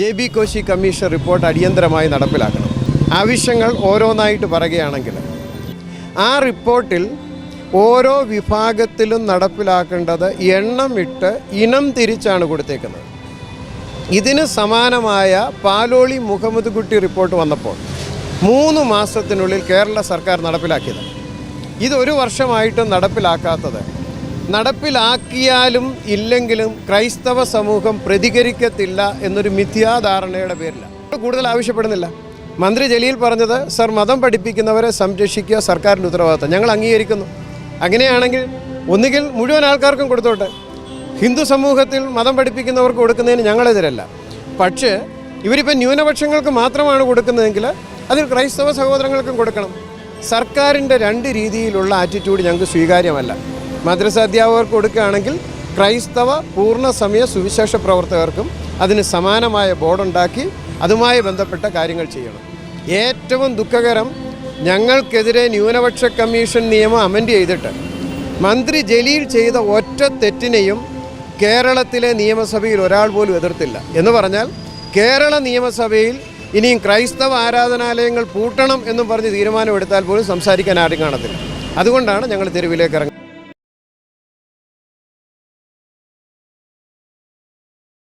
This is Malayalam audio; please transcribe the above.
J B Koshy commission report അടിയന്തരമായി നടപ്പിലാക്കണം. ആവശ്യങ്ങൾ ഓരോന്നായിട്ട് പറയുകയാണെങ്കിൽ ആ റിപ്പോർട്ടിൽ ഓരോ വിഭാഗത്തിലും നടപ്പിലാക്കേണ്ടത് എണ്ണമിട്ട് ഇനം തിരിച്ചാണ് കൊടുത്തേക്കുന്നത്. ഇതിന് സമാനമായ പാലോളി മുഹമ്മദ് കുട്ടി റിപ്പോർട്ട് വന്നപ്പോൾ മൂന്ന് മാസത്തിനുള്ളിൽ കേരള സർക്കാർ നടപ്പിലാക്കിയത്. ഇതൊരു വർഷമായിട്ടും നടപ്പിലാക്കാത്തത് നടപ്പിലാക്കിയാലും ഇല്ലെങ്കിലും ക്രൈസ്തവ സമൂഹം പ്രതികരിക്കത്തില്ല എന്നൊരു മിഥ്യാധാരണയുടെ പേരിലാണ് കൂടുതൽ ആവശ്യപ്പെടുന്നില്ല. മന്ത്രി ജലീൽ പറഞ്ഞത് സർ മതം പഠിപ്പിക്കുന്നവരെ സംരക്ഷിക്കുക സർക്കാരിന്റെ ഉത്തരവാദിത്തം. ഞങ്ങൾ അംഗീകരിക്കുന്നു. അങ്ങനെയാണെങ്കിൽ ഒന്നുകിൽ മുഴുവൻ ആൾക്കാർക്കും കൊടുത്തോട്ടെ. ഹിന്ദു സമൂഹത്തിൽ മതം പഠിപ്പിക്കുന്നവർക്ക് കൊടുക്കുന്നതിന് ഞങ്ങളെതിരല്ല. പക്ഷേ ഇവരിപ്പോൾ ന്യൂനപക്ഷങ്ങൾക്ക് മാത്രമാണ് കൊടുക്കുന്നതെങ്കിൽ അതിൽ ക്രൈസ്തവ സഹോദരങ്ങൾക്കും കൊടുക്കണം. സർക്കാരിന്റെ രണ്ട് രീതിയിലുള്ള ആറ്റിറ്റ്യൂഡ് ഞങ്ങൾക്ക് സ്വീകാര്യമല്ല. മദ്രസ അധ്യാപകർക്ക് കൊടുക്കുകയാണെങ്കിൽ ക്രൈസ്തവ പൂർണ സമയ സുവിശേഷ പ്രവർത്തകർക്കും അതിന് സമാനമായ ബോർഡുണ്ടാക്കി അതുമായി ബന്ധപ്പെട്ട കാര്യങ്ങൾ ചെയ്യണം. ഏറ്റവും ദുഃഖകരം ഞങ്ങൾക്കെതിരെ ന്യൂനപക്ഷ കമ്മീഷൻ നിയമം അമെൻഡ് ചെയ്തിട്ട് മന്ത്രി ജലീൽ ചെയ്ത ഒറ്റ തെറ്റിനെയും കേരളത്തിലെ നിയമസഭയിൽ ഒരാൾ പോലും എതിർത്തില്ല. എന്ന് പറഞ്ഞാൽ കേരള നിയമസഭയിൽ ഇനിയും ക്രൈസ്തവ ആരാധനാലയങ്ങൾ പൂട്ടണം എന്നും പറഞ്ഞ് തീരുമാനമെടുത്താൽ പോലും സംസാരിക്കാൻ ആരും കാണത്തില്ല. അതുകൊണ്ടാണ് ഞങ്ങൾ തെരുവിലേക്ക് ഇറങ്ങുന്നത്.